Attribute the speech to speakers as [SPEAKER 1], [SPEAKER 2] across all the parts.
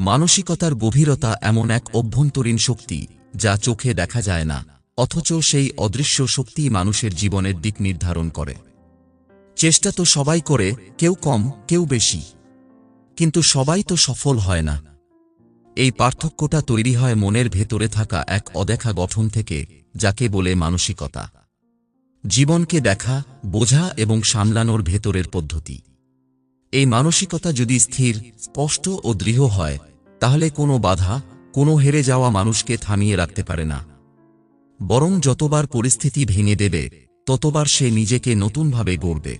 [SPEAKER 1] মানসিকতার গভীরতা এমন এক অভ্যন্তরীণ শক্তি যা চোখে দেখা যায় না, অথচ সেই অদৃশ্য শক্তি মানুষের জীবনের দিক নির্ধারণ করে। চেষ্টা তো সবাই করে, কেউ কম, কেউ বেশি। কিন্তু সবাই তো সফল হয় না। এই পার্থক্যটা তৈরি হয় মনের ভেতরে থাকা এক অদেখা গঠন থেকে যাকে বলে মানসিকতা। জীবনকে দেখা, বোঝা এবং সামলানোর ভেতরের পদ্ধতি। এই মানসিকতা যদি স্থির, স্পষ্ট ও দৃঢ় হয় তাহলে কোনো বাধা, কোনো হেরে যাওয়া মানুষকে থামিয়ে রাখতে পারে না। বরং যতবার পরিস্থিতি ভেঙে দেবে, ততবার সে নিজেকে নতুনভাবে গড়বে।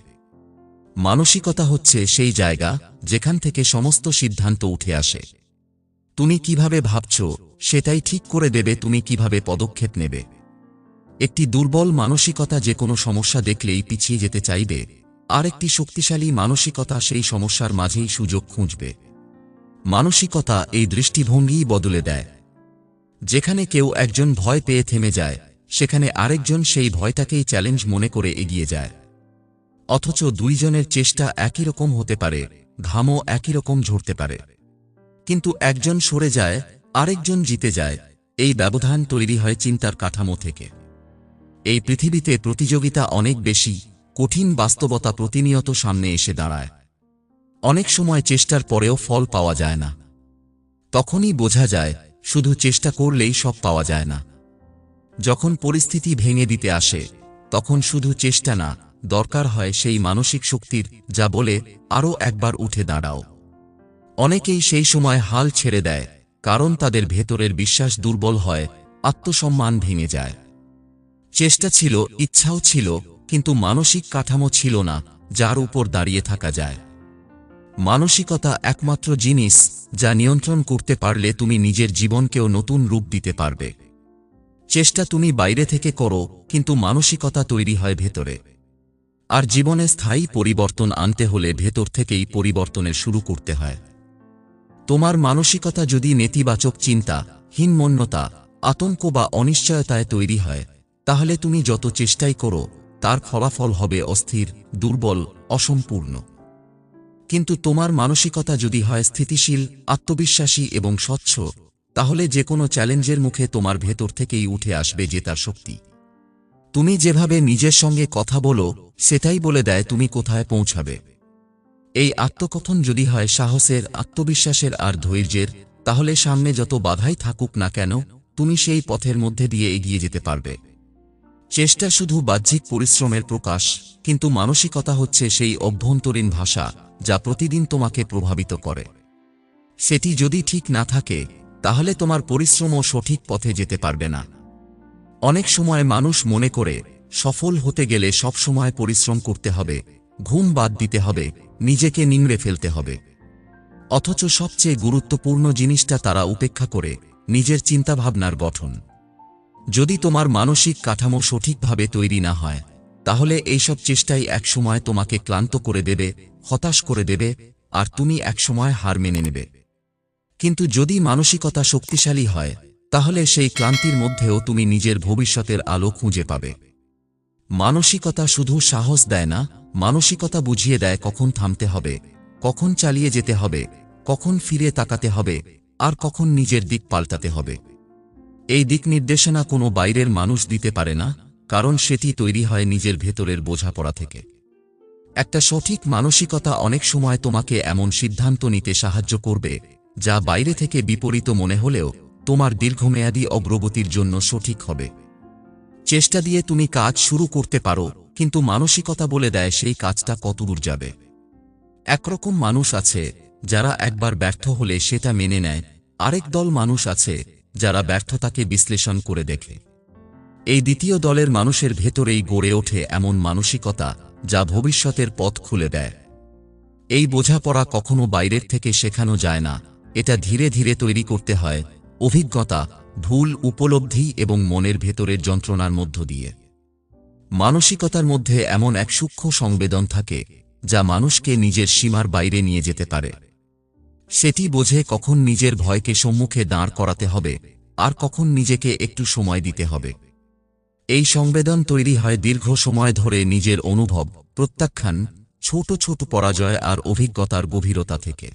[SPEAKER 1] মানসিকতা হচ্ছে সেই জায়গা, যেখান থেকে সমস্ত সিদ্ধান্ত উঠে আসে। তুমি কীভাবে ভাবছ, সেটাই ঠিক করে দেবে তুমি কীভাবে পদক্ষেপ নেবে। একটি দুর্বল মানসিকতা যে কোনো সমস্যা দেখলেই পিছিয়ে যেতে চাইবে আর একটি শক্তিশালী মানসিকতা সেই সমস্যার মাঝেই সুযোগ খুঁজবে। মানসিকতা এই দৃষ্টিভঙ্গিই বদলে দেয়। যেখানে কেউ একজন ভয় পেয়ে থেমে যায়, সেখানে আরেকজন সেই ভয়টাকেই চ্যালেঞ্জ মনে করে এগিয়ে যায়। অথচ দুইজনের চেষ্টা একই রকম হতে পারে, ঘামও একই রকম ঝরতে পারে। কিন্তু একজন সরে যায়, আরেকজন জিতে যায়, এই ব্যবধান তৈরি হয় চিন্তার কাঠামো থেকে। এই পৃথিবীতে প্রতিযোগিতা অনেক বেশি, কঠিন বাস্তবতা প্রতিনিয়ত সামনে এসে দাঁড়ায়। অনেক সময় চেষ্টার পরেও ফল পাওয়া যায় না। তখনই বোঝা যায়, শুধু চেষ্টা করলেই সব পাওয়া যায় না। যখন পরিস্থিতি ভেঙে দিতে আসে, তখন শুধু চেষ্টা না, দরকার হয় সেই মানসিক শক্তির, যা বলে আরও একবার উঠে দাঁড়াও। অনেকেই সেই সময় হাল ছেড়ে দেয়, কারণ তাদের ভেতরের বিশ্বাস দুর্বল হয়, আত্মসম্মান ভেঙে যায়। চেষ্টা ছিল, ইচ্ছাও ছিল, কিন্তু মানসিক কাঠামো ছিল না, যার উপর দাঁড়িয়ে থাকা যায়। মানসিকতা একমাত্র জিনিস যা নিয়ন্ত্রণ করতে পারলে তুমি নিজের জীবনকেও নতুন রূপ দিতে পারবে। চেষ্টা তুমি বাইরে থেকে করো, কিন্তু মানসিকতা তৈরি হয় ভেতরে। আর জীবনে স্থায়ী পরিবর্তন আনতে হলে ভেতর থেকেই পরিবর্তনের শুরু করতে হয়। তোমার মানসিকতা যদি নেতিবাচক চিন্তা, হীনমন্যতা, আতঙ্ক বা অনিশ্চয়তায় তৈরি হয়, তাহলে তুমি যত চেষ্টাই করো, তার ফলাফল হবে অস্থির, দুর্বল, অসম্পূর্ণ। কিন্তু তোমার মানসিকতা যদি হয় স্থিতিশীল, আত্মবিশ্বাসী এবং স্বচ্ছ, তাহলে যে কোনো চ্যালেঞ্জের মুখে তোমার ভেতর থেকেই উঠে আসবে জেতার শক্তি। তুমি যেভাবে নিজের সঙ্গে কথা বলো, সেটাই বলে দেয় তুমি কোথায় পৌঁছাবে। এই আত্মকথন যদি হয় সাহসের, আত্মবিশ্বাসের আর ধৈর্যের, তাহলে সামনে যত বাধাই থাকুক না কেন, তুমি সেই পথের মধ্যে দিয়ে এগিয়ে যেতে পারবে। চেষ্টা শুধু বাহ্যিক পরিশ্রমের প্রকাশ, কিন্তু মানসিকতা হচ্ছে সেই অভ্যন্তরীণ ভাষা যা প্রতিদিন তোমাকে প্রভাবিত করে। সেটি যদি ঠিক না থাকে, তাহলে তোমার পরিশ্রমও সঠিক পথে যেতে পারবে না। অনেক সময় মানুষ মনে করে, সফল হতে গেলে সব সময় পরিশ্রম করতে হবে, ঘুম বাদ দিতে হবে, নিজেকে নিংড়ে ফেলতে হবে। অথচ সবচেয়ে গুরুত্বপূর্ণ জিনিসটা তারা উপেক্ষা করে, নিজের চিন্তাভাবনার গঠন। যদি তোমার মানসিক কাঠামো সঠিকভাবে তৈরি না হয়, তাহলে এইসব চেষ্টাই একসময় তোমাকে ক্লান্ত করে দেবে, হতাশ করে দেবে, আর তুমি একসময় হার মেনে নেবে। কিন্তু যদি মানসিকতা শক্তিশালী হয়, তাহলে সেই ক্লান্তির মধ্যেও তুমি নিজের ভবিষ্যতের আলো খুঁজে পাবে। মানসিকতা শুধু সাহস দেয় না, মানসিকতা বুঝিয়ে দেয় কখন থামতে হবে, কখন চালিয়ে যেতে হবে, কখন ফিরে তাকাতে হবে, আর কখন নিজের দিক পাল্টাতে হবে। এই দিক নির্দেশনা কোনো বাইরের মানুষ দিতে পারে না, কারণ সেটি তৈরি হয় নিজের ভেতরের বোঝাপড়া থেকে। একটা সঠিক মানসিকতা অনেক সময় তোমাকে এমন সিদ্ধান্ত নিতে সাহায্য করবে, যা বাইরে থেকে বিপরীত মনে হলেও তোমার দীর্ঘমেয়াদী অগ্রগতির জন্য সঠিক হবে। চেষ্টা দিয়ে তুমি কাজ শুরু করতে পারো, কিন্তু মানসিকতা বলে দেয় সেই কাজটা কতদূর যাবে। একরকম মানুষ আছে, যারা একবার ব্যর্থ হলে সেটা মেনে নেয়, আরেক দল মানুষ আছে যারা ব্যর্থতাকে বিশ্লেষণ করে দেখে। এই দ্বিতীয় দলের মানুষের ভেতরেই গড়ে ওঠে এমন মানসিকতা যা ভবিষ্যতের পথ খুলে দেয়। এই বোঝাপড়া কখনো বাইরের থেকে শেখানো যায় না, এটা ধীরে ধীরে তৈরি করতে হয় অভিজ্ঞতা, ভুল, উপলব্ধি এবং মনের ভেতরের যন্ত্রণার মধ্য দিয়ে। মানসিকতার মধ্যে এমন এক সূক্ষ্ম সংবেদন থাকে যা মানুষকে নিজের সীমার বাইরে নিয়ে যেতে পারে। সেটি বোঝে কখন নিজের ভয়কে সম্মুখে দাঁড় করাতে হবে, আর কখন নিজেকে একটু সময় দিতে হবে। এই সংবেদন তৈরি হয় দীর্ঘ সময় ধরে নিজের অনুভব, প্রত্যাখ্যান, ছোট ছোট পরাজয় আর অভিজ্ঞতার গভীরতা থেকে।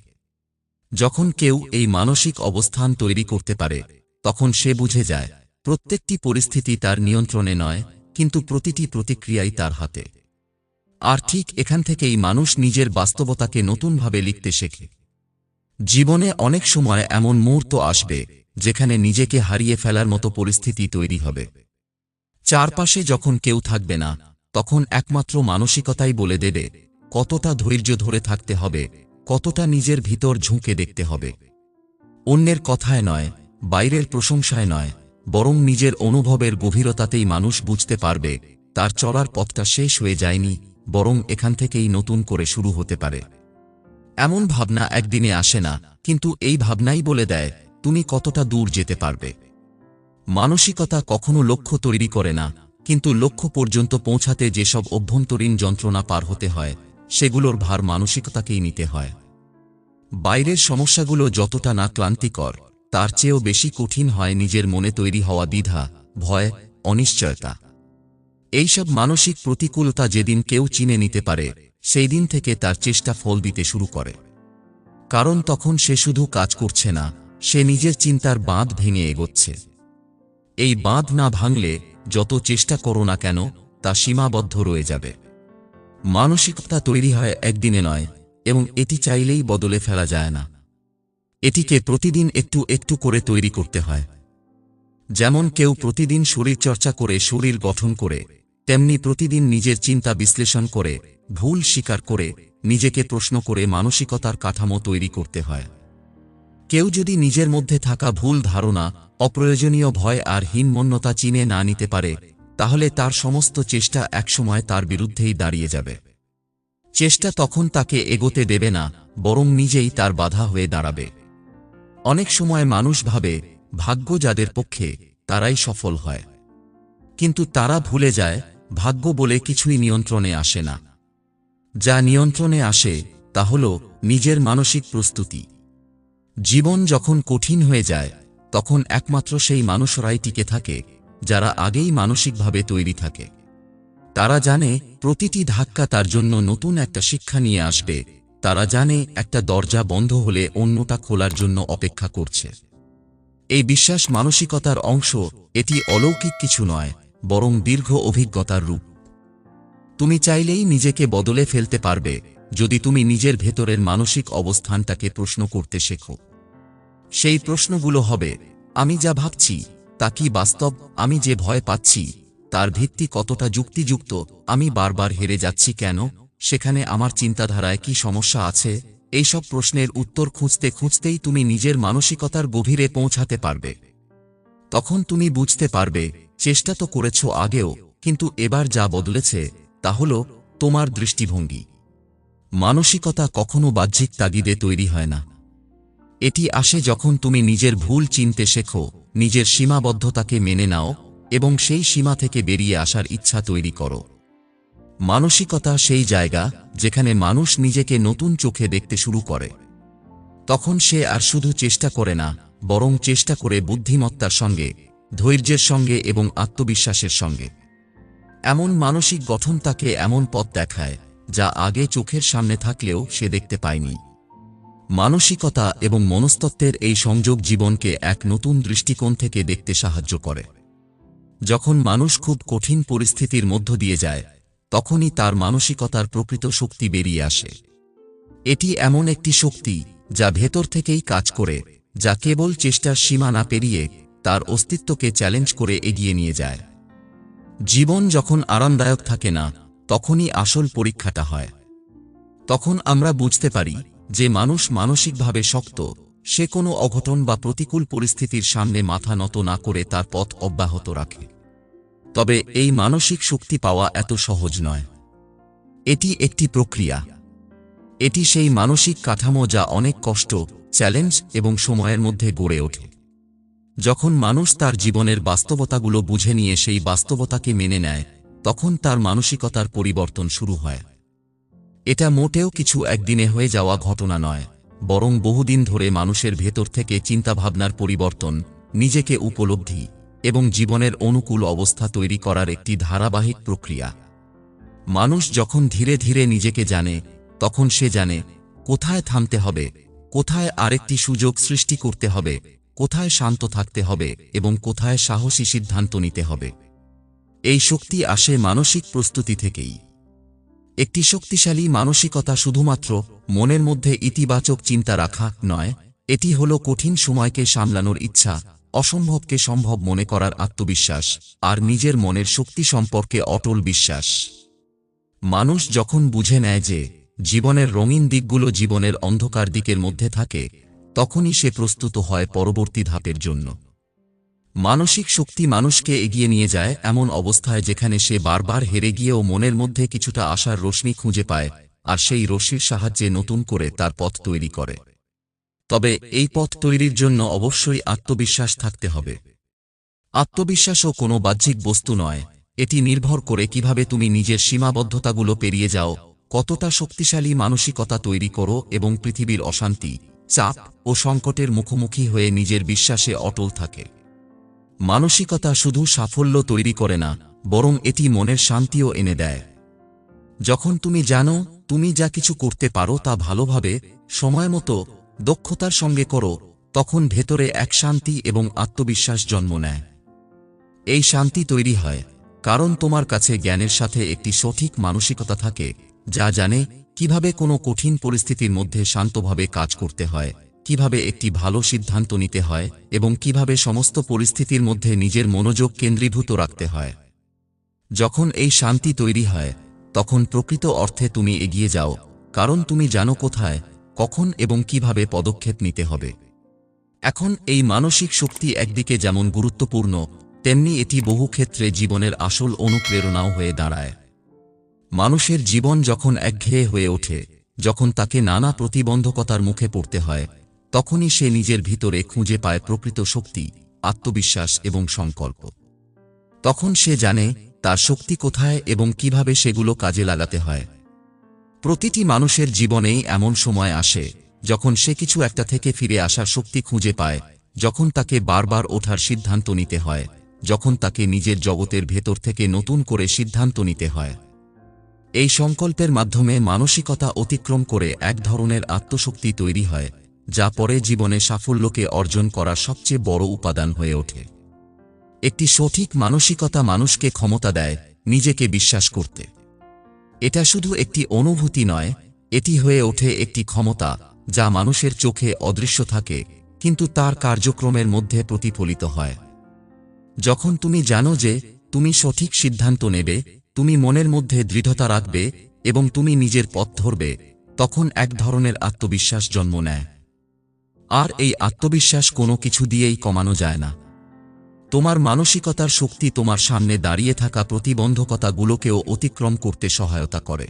[SPEAKER 1] যখন কেউ এই মানসিক অবস্থান তৈরি করতে পারে, তখন সে বুঝে যায়, প্রত্যেকটি পরিস্থিতি তার নিয়ন্ত্রণে নয়, কিন্তু প্রতিটি প্রতিক্রিয়াই তার হাতে। আর ঠিক এখান থেকেই মানুষ নিজের বাস্তবতাকে নতুনভাবে লিখতে শেখে। জীবনে অনেক সময় এমন মুহূর্ত আসবে, যেখানে নিজেকে হারিয়ে ফেলার মতো পরিস্থিতি তৈরি হবে। চারপাশে যখন কেউ থাকবে না, তখন একমাত্র মানসিকতাই বলে দেবে, কতটা ধৈর্য ধরে থাকতে হবে, কতটা নিজের ভিতর ঝুঁকে দেখতে হবে। অন্যের কথায় নয়, বাইরের প্রশংসায় নয়, বরং নিজের অনুভবের গভীরতাতেই মানুষ বুঝতে পারবে, তার চলার পথটা শেষ হয়ে যায়নি, বরং এখান থেকেই নতুন করে শুরু হতে পারে। এমন ভাবনা একদিনে আসে না, কিন্তু এই ভাবনাই বলে দেয়, তুমি কতটা দূর যেতে পারবে। মানসিকতা কখনো লক্ষ্য তৈরি করে না, কিন্তু লক্ষ্য পর্যন্ত পৌঁছাতে যেসব অভ্যন্তরীণ যন্ত্রণা পার হতে হয়, সেগুলোর ভার মানসিকতাকেই নিতে হয়। বাইরের সমস্যাগুলো যতটা না ক্লান্তিকর, তার চেয়েও বেশি কঠিন হয় নিজের মনে তৈরি হওয়া দ্বিধা, ভয়, অনিশ্চয়তা। এইসব মানসিক প্রতিকূলতা যেদিন কেউ চিনে নিতে পারে সেই দিন থেকে তার চেষ্টা ফল দিতে শুরু করে। কারণ তখন সে শুধু কাজ করছে না, সে নিজের চিন্তার বাঁধ ভেঙে এগোচ্ছে। এই বাঁধ না ভাঙলে যত চেষ্টা করো না কেন, তা সীমাবদ্ধ রয়ে যাবে। মানসিকতা তৈরি হয় একদিনে নয়, এবং এটি চাইলেই বদলে ফেলা যায় না। এটিকে প্রতিদিন একটু একটু করে তৈরি করতে হয়। যেমন কেউ প্রতিদিন শরীরচর্চা করে শরীর গঠন করে তেমনি প্রতিদিন নিজের চিন্তা বিশ্লেষণ করে, ভুল স্বীকার করে, নিজেকে প্রশ্ন করে মানসিকতার কাঠামো তৈরি করতে হয়। কেউ যদি নিজের মধ্যে থাকা ভুল ধারণা, অপ্রয়োজনীয় ভয় আর হীনমন্যতা চিনে না নিতে পারে, তাহলে তার সমস্ত চেষ্টা একসময় তার বিরুদ্ধেই দাঁড়িয়ে যাবে। চেষ্টা তখন তাকে এগোতে দেবে না, বরং নিজেই তার বাধা হয়ে দাঁড়াবে। অনেক সময় মানুষ ভাবে, ভাগ্য যাদের পক্ষে, তারাই সফল হয়। কিন্তু তারা ভুলে যায় ভাগ্য বলে কিছুই নিয়ন্ত্রণে আসে না। যা নিয়ন্ত্রণে আসে, তা হল নিজের মানসিক প্রস্তুতি। জীবন যখন কঠিন হয়ে যায়, তখন একমাত্র সেই মানুষরাই টিকে থাকে, যারা আগেই মানসিকভাবে তৈরি থাকে। তারা জানে প্রতিটি ধাক্কা তার জন্য নতুন একটা শিক্ষা নিয়ে আসবে, তারা জানে একটা দরজা বন্ধ হলে অন্যটা খোলার জন্য অপেক্ষা করছে। এই বিশ্বাস মানসিকতার অংশ, এটি অলৌকিক কিছু নয়। বরং দীর্ঘ অভিজ্ঞতার রূপ। তুমি চাইলেই নিজেকে বদলে ফেলতে পারবে যদি তুমি নিজের ভেতরের মানসিক অবস্থানটাকে প্রশ্ন করতে শেখো। সেই প্রশ্নগুলো হবে, আমি যা ভাবছি, তা কি বাস্তব, আমি যে ভয় পাচ্ছি, তার ভিত্তি কতটা যুক্তিযুক্ত, আমি বারবার হেরে যাচ্ছি কেন, সেখানে আমার চিন্তাধারায় কি সমস্যা আছে, এইসব প্রশ্নের উত্তর খুঁজতে খুঁজতেই তুমি নিজের মানসিকতার গভীরে পৌঁছাতে পারবে। তখন তুমি বুঝতে পারবে, চেষ্টা তো করেছ আগেও, কিন্তু এবার যা বদলেছে, তা হল তোমার দৃষ্টিভঙ্গি। মানসিকতা কখনো বাহ্যিক তাগিদে তৈরি হয় না। এটি আসে যখন তুমি নিজের ভুল চিনতে শেখো, নিজের সীমাবদ্ধতাকে মেনে নাও এবং সেই সীমা থেকে বেরিয়ে আসার ইচ্ছা তৈরি করো। মানসিকতা সেই জায়গা যেখানে মানুষ নিজেকে নতুন চোখে দেখতে শুরু করে। তখন সে আর শুধু চেষ্টা করে না বরং চেষ্টা করে বুদ্ধিমত্তার সঙ্গে, ধৈর্যের সঙ্গে এবং আত্মবিশ্বাসের সঙ্গে। এমন মানসিক গঠন তাকে এমন পথ দেখায়, যা আগে চোখের সামনে থাকলেও সে দেখতে পায়নি। মানসিকতা এবং মনস্তত্ত্বের এই সংযোগ জীবনকে এক নতুন দৃষ্টিকোণ থেকে দেখতে সাহায্য করে। যখন মানুষ খুব কঠিন পরিস্থিতির মধ্য দিয়ে যায়, তখনই তার মানসিকতার প্রকৃত শক্তি বেরিয়ে আসে। এটি এমন একটি শক্তি, যা ভেতর থেকেই কাজ করে যা কেবল চেষ্টার সীমা না পেরিয়ে তার অস্তিত্বকে চ্যালেঞ্জ করে এগিয়ে নিয়ে যায়। জীবন যখন আরামদায়ক থাকে না, তখনই আসল পরীক্ষাটা হয়। তখন আমরা বুঝতে পারি যে মানুষ মানসিকভাবে শক্ত, সে কোনো অঘটন বা প্রতিকূল পরিস্থিতির সামনে মাথা নত না করে তার পথ অব্যাহত রাখে। তবে এই মানসিক শক্তি পাওয়া এত সহজ নয়। এটি একটি প্রক্রিয়া। এটি সেই মানসিক কাঠামো যা অনেক কষ্ট চ্যালেঞ্জ এবং সময়ের মধ্যে গড়ে ওঠে। যখন মানুষ তার জীবনের বাস্তবতাগুলো বুঝে নিয়ে সেই বাস্তবতাকে মেনে নেয়, তখন তার মানসিকতার পরিবর্তন শুরু হয়। এটা মোটেও কিছু একদিনে হয়ে যাওয়া ঘটনা নয়, বরং বহুদিন ধরে মানুষের ভেতর থেকে চিন্তাভাবনার পরিবর্তন, নিজেকে উপলব্ধি এবং জীবনের অনুকূল অবস্থা তৈরি করার একটি ধারাবাহিক প্রক্রিয়া। মানুষ যখন ধীরে ধীরে নিজেকে জানে, তখন সে জানে, কোথায় থামতে হবে কোথায় আরেকটি সুযোগ সৃষ্টি করতে হবে, কোথায় শান্ত থাকতে হবে এবং কোথায় সাহসী সিদ্ধান্ত নিতে হবে। এই শক্তি আসে মানসিক প্রস্তুতি থেকেই। একটি শক্তিশালী মানসিকতা শুধুমাত্র মনের মধ্যে ইতিবাচক চিন্তা রাখা নয়, এটি হল কঠিন সময়কে সামলানোর ইচ্ছা, অসম্ভবকে সম্ভব মনে করার আত্মবিশ্বাস, আর নিজের মনের শক্তি সম্পর্কে অটল বিশ্বাস। মানুষ যখন বুঝে নেয় যে জীবনের রঙিন দিকগুলো জীবনের অন্ধকার দিকের মধ্যে থাকে, তখনই সে প্রস্তুত হয় পরবর্তী ধাপের জন্য। মানসিক শক্তি মানুষকে এগিয়ে নিয়ে যায় এমন অবস্থায় যেখানে সে বারবার হেরে গিয়েও মনের মধ্যে কিছুটা আশার রশ্মি খুঁজে পায় আর সেই রশ্মির সাহায্যে নতুন করে তার পথ তৈরি করে। তবে এই পথ তৈরির জন্য অবশ্যই আত্মবিশ্বাস থাকতে হবে। আত্মবিশ্বাসও কোনো বাহ্যিক বস্তু নয়, এটি নির্ভর করে কীভাবে তুমি নিজের সীমাবদ্ধতাগুলো পেরিয়ে যাও কতটা শক্তিশালী মানসিকতা তৈরি করো এবং পৃথিবীর অশান্তি, চাপ ও সংকটের মুখোমুখি হয়ে নিজের বিশ্বাসে অটল থাকে। মানসিকতা শুধু সাফল্য তৈরি করে না, বরং এটি মনের শান্তিও এনে দেয়। যখন তুমি জানো তুমি যা কিছু করতে পারো তা ভালোভাবে, সময় মতো, দক্ষতার সঙ্গে করো, তখন ভেতরে এক শান্তি এবং আত্মবিশ্বাস জন্ম নেয়। এই শান্তি তৈরি হয়, কারণ তোমার কাছে জ্ঞানের সাথে একটি সঠিক মানসিকতা থাকে যা জানে কীভাবে কোনো কঠিন পরিস্থিতির মধ্যে শান্তভাবে কাজ করতে হয়, কীভাবে একটি ভালো সিদ্ধান্ত নিতে হয় এবং কীভাবে সমস্ত পরিস্থিতির মধ্যে নিজের মনোযোগ কেন্দ্রীভূত রাখতে হয়। যখন এই শান্তি তৈরি হয়, তখন প্রকৃত অর্থে তুমি এগিয়ে যাও, কারণ তুমি জানো কোথায়, কখন এবং কীভাবে পদক্ষেপ নিতে হবে। এখন এই মানসিক শক্তি একদিকে যেমন গুরুত্বপূর্ণ, তেমনি এটি বহু ক্ষেত্রে জীবনের আসল অনুপ্রেরণাও হয়ে দাঁড়ায়। মানুষের জীবন যখন একঘেয়ে হয়ে ওঠে, যখন তাকে নানা প্রতিবন্ধকতার মুখে পড়তে হয়, তখনই সে নিজের ভিতরে খুঁজে পায় প্রকৃত শক্তি, আত্মবিশ্বাস এবং সংকল্প। তখন সে জানে তার শক্তি কোথায় এবং কীভাবে সেগুলো কাজে লাগাতে হয়। প্রতিটি মানুষের জীবনেই এমন সময় আসে, যখন সে কিছু একটা থেকে ফিরে আসার শক্তি খুঁজে পায়, যখন তাকে বারবার ওঠার সিদ্ধান্ত নিতে হয়, যখন তাকে নিজের জগতের ভেতর থেকে নতুন করে সিদ্ধান্ত নিতে হয়। এই সংকল্পের মাধ্যমে মানসিকতা অতিক্রম করে এক ধরনের আত্মশক্তি তৈরি হয়, যা পরে জীবনে সাফল্যকে অর্জন করার সবচেয়ে বড় উপাদান হয়ে ওঠে। একটি সঠিক মানসিকতা মানুষকে ক্ষমতা দেয়, নিজেকে বিশ্বাস করতে। এটা শুধু একটি অনুভূতি নয়, এটি হয়ে ওঠে একটি ক্ষমতা, যা মানুষের চোখে অদৃশ্য থাকে, কিন্তু তার কার্যক্রমের মধ্যে প্রতিফলিত হয়। যখন তুমি জানো যে তুমি সঠিক সিদ্ধান্ত নেবে তুমি মনের মধ্যে দৃঢ়তা রাখবে এবং তুমি নিজের পথ ধরবে, তখন এক ধরনের আত্মবিশ্বাস জন্ম নেয়। আর এই আত্মবিশ্বাস কোনো কিছু দিয়েই কমানো যায় না। তোমার মানসিকতার শক্তি তোমার সামনে দাঁড়িয়ে থাকা প্রতিবন্ধকতাগুলোকেও অতিক্রম করতে সহায়তা করে।